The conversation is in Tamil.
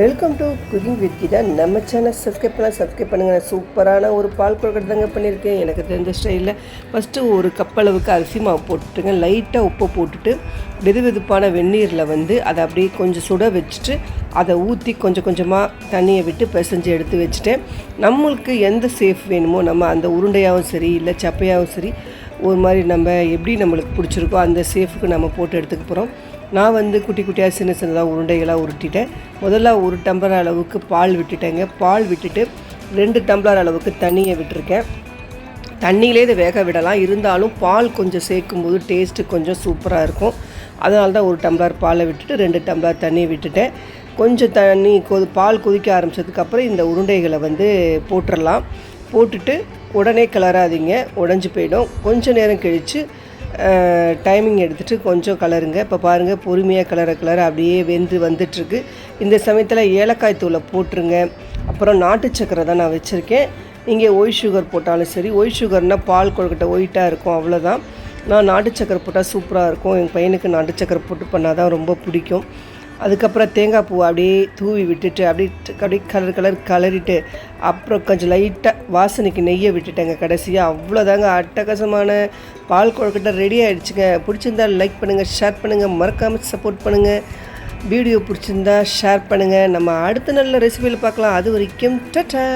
Welcome to cooking with Geetha நம்ம சேனல் சப்ஸ்கிரைப் பண்ணலாம் சப்ஸ்கிரைப் பண்ணுங்கள் சூப்பரான ஒரு பால் கொழுக்கட்டை தாங்க பண்ணியிருக்கேன். எனக்கு தெரிஞ்ச ஸ்டைலில் ஃபஸ்ட்டு ஒரு கப் அளவுக்கு அரிசி மாவு போட்டுட்டுங்க. லைட்டாக உப்பு போட்டுட்டு வெது வெதுப்பான வெந்நீரில் வந்து அதை அப்படியே கொஞ்சம் சுட வச்சுட்டு அதை ஊற்றி கொஞ்சம் கொஞ்சமாக தண்ணியை விட்டு பிசைஞ்சு எடுத்து வச்சுட்டேன் நம்மளுக்கு எந்த சேஃப் வேணுமோ நம்ம அந்த உருண்டையாகவும் சரி இல்லை சப்பையாகவும் சரி ஒரு மாதிரி நம்ம எப்படி நம்மளுக்கு பிடிச்சிருக்கோ அந்த சேஃபுக்கு நம்ம போட்டு எடுத்துக்க போகிறோம் நான் வந்து குட்டி குட்டியாக சின்ன சின்னதாக உருண்டைகளாக உருட்டிட்டேன். முதல்ல ஒரு டம்ளர் அளவுக்கு பால் விட்டுட்டேங்க. பால் விட்டுட்டு ரெண்டு டம்ளர் அளவுக்கு தண்ணியை விட்டுருக்கேன். தண்ணியிலே இதை வேக விடலாம். இருந்தாலும் பால் கொஞ்சம் சேர்க்கும்போது டேஸ்ட்டு கொஞ்சம் சூப்பராக இருக்கும். அதனால தான் ஒரு டம்ளர் பாலை விட்டுட்டு ரெண்டு டம்ளர் தண்ணியை விட்டுட்டேன். கொஞ்சம் தண்ணி கொது பால் கொதிக்க ஆரம்பித்ததுக்கப்புறம் இந்த உருண்டைகளை வந்து போட்டுடலாம் போட்டுட்டு உடனே கிளறாதீங்க. உடஞ்சி போயிடும். கொஞ்சம் நேரம் கழித்து டைமிங் எடுத்துகிட்டு கொஞ்சம் கலருங்க இப்போ பாருங்கள் பொறுமையாக கலர கலர அப்படியே வெந்து வந்துட்டுருக்கு. இந்த சமயத்தில் ஏலக்காய் தூளை போட்டுருங்க. அப்புறம் நாட்டு சக்கரை தான் நான் வச்சுருக்கேன். நீங்கள் ஒய் சுகர் போட்டாலும் சரி ஒய் சுகர்னால் பால் கொழுக்கட்டை ஒயிட்டாக இருக்கும் அவ்வளோதான் நான் நாட்டு சக்கரை போட்டால் சூப்பராக இருக்கும். என் பையனுக்கு நாட்டு சக்கரை போட்டு பண்ணால் தான் ரொம்ப பிடிக்கும். அதுக்கப்புறம் தேங்காய் பூவை அப்படியே தூவி விட்டுட்டு அப்படியே அப்படியே கலர் கலர் கலரிட்டு அப்புறம் கொஞ்சம் லைட்டாக வாசனைக்கு நெய்யை விட்டுட்டேங்க கடைசியாக அவ்வளோதாங்க அட்டகாசமான பால் கொழுக்கட்டை ரெடி ஆகிடுச்சுங்க பிடிச்சிருந்தா லைக் பண்ணுங்கள் ஷேர் பண்ணுங்கள் மறக்காமல் சப்போர்ட் பண்ணுங்கள் வீடியோ பிடிச்சிருந்தா ஷேர் பண்ணுங்கள் நம்ம அடுத்த நல்ல ரெசிபியில் பார்க்கலாம். அது வரைக்கும் டட்டா